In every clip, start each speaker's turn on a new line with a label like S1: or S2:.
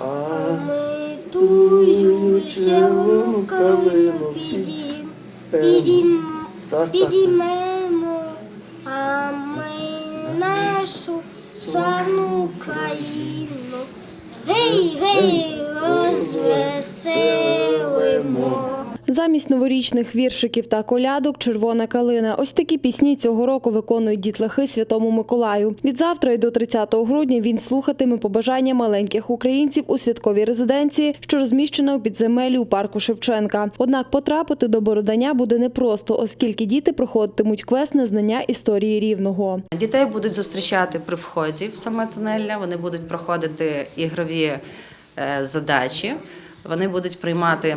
S1: А
S2: Ми тую червону підім,
S1: так.
S2: підіймемо, а ми нашу славну країну. Гей, гей,
S3: Замість новорічних віршиків та колядок Червона калина. Ось такі пісні цього року виконують дітлахи Святому Миколаю. Від завтра і до 30 грудня він слухатиме побажання маленьких українців у святковій резиденції, що розміщена у підземелі у парку Шевченка. Однак потрапити до Бородання буде непросто, оскільки діти проходитимуть квест на знання історії рівного.
S4: Дітей будуть зустрічати при вході в саме тунельне, вони будуть проходити ігрові е, задачі, вони будуть приймати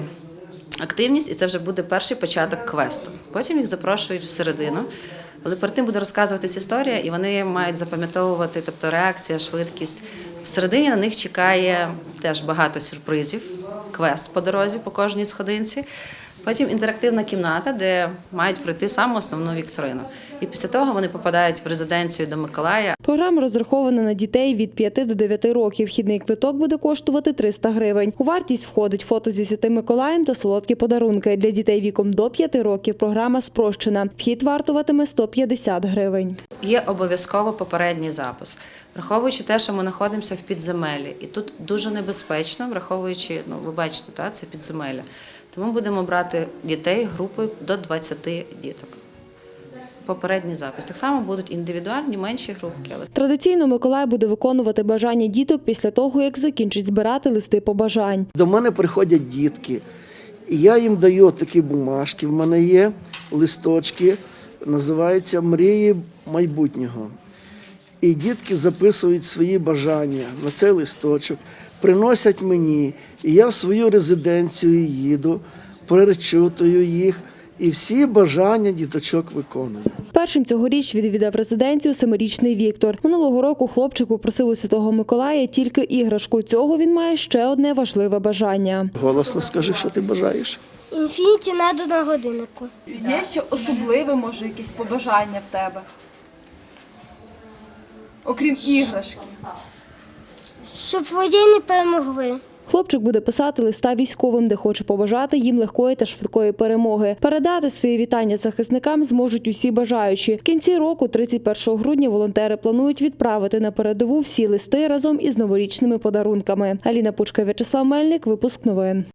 S4: активність, і це вже буде перший початок квесту. Потім їх запрошують всередину. Але перед тим буде розказуватись історія, і вони мають запам'ятовувати, тобто реакція, швидкість. Всередині на них чекає теж багато сюрпризів, квест по дорозі, по кожній сходинці. Потім інтерактивна кімната, де мають пройти саму основну вікторину. І після того вони попадають в резиденцію до Миколая.
S3: Програма розрахована на дітей від 5 до 9 років. Вхідний квиток буде коштувати 300 гривень. У вартість входить фото зі Святим Миколаєм та солодкі подарунки. Для дітей віком до 5 років програма спрощена. Вхід вартуватиме 150 гривень.
S4: Є обов'язково попередній запис, враховуючи те, що ми знаходимося в підземеллі, і тут дуже небезпечно, враховуючи, ну ви бачите, та це підземелля. Тому будемо брати дітей групою до 20 діток. Попередній запис. Так само будуть індивідуальні менші групки,
S3: Традиційно Миколай буде виконувати бажання діток після того, як закінчить збирати листи побажань.
S1: До мене приходять дітки, і я їм даю такі бумажки. В мене є листочки, називаються Мрії майбутнього. І дітки записують свої бажання на цей листочок, приносять мені. І я в свою резиденцію їду, перечитую їх, і всі бажання діточок виконую.
S3: Першим цьогоріч відвідав резиденцію семирічний Віктор. Минулого року хлопчик попросив у Святого Миколая тільки іграшку. Цього він має ще одне важливе бажання.
S1: Голосно скажи, що ти бажаєш.
S2: Інфініті надо на годиннику.
S5: Є ще особливе, може, якісь побажання в тебе? Окрім іграшки.
S2: Щоб воєнні перемогли.
S3: Хлопчик буде писати листа військовим, де хоче побажати їм легкої та швидкої перемоги. Передати свої вітання захисникам зможуть усі бажаючі. В кінці року, 31 грудня, волонтери планують відправити на передову всі листи разом із новорічними подарунками. Аліна Пучка, В'ячеслав Мельник, випуск новин.